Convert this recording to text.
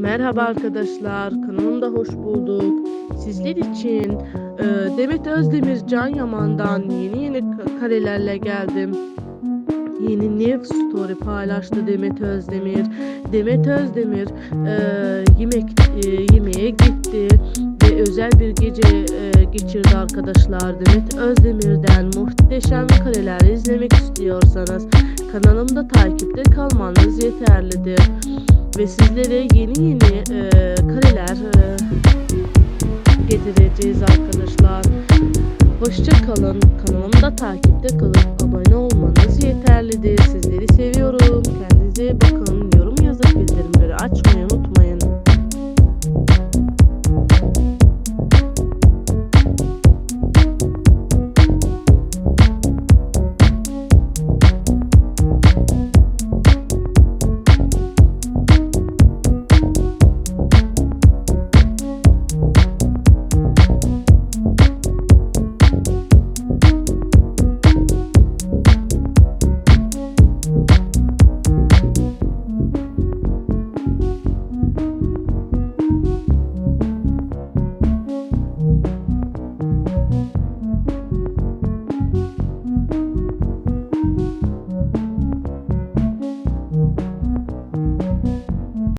Merhaba arkadaşlar, kanalımda hoş bulduk. Sizler için e, Demet Özdemir Can Yaman'dan yeni yeni ka- karelerle geldim. Yeni New Story paylaştı Demet Özdemir. Demet Özdemir e, yemek e, yemeğe gitti ve özel bir gece e, geçirdi arkadaşlar. Demet Özdemir'den muhteşem kareler izlemek istiyorsanız kanalımda takipte kalmanız yeterlidir ve sizlere yeni yeni e, kareler e, getireceğiz arkadaşlar. Hoşça kalın. Kanalımda takipte kalıp abone olmanız yeterlidir. Sizleri seviyorum. Kendinize bakın.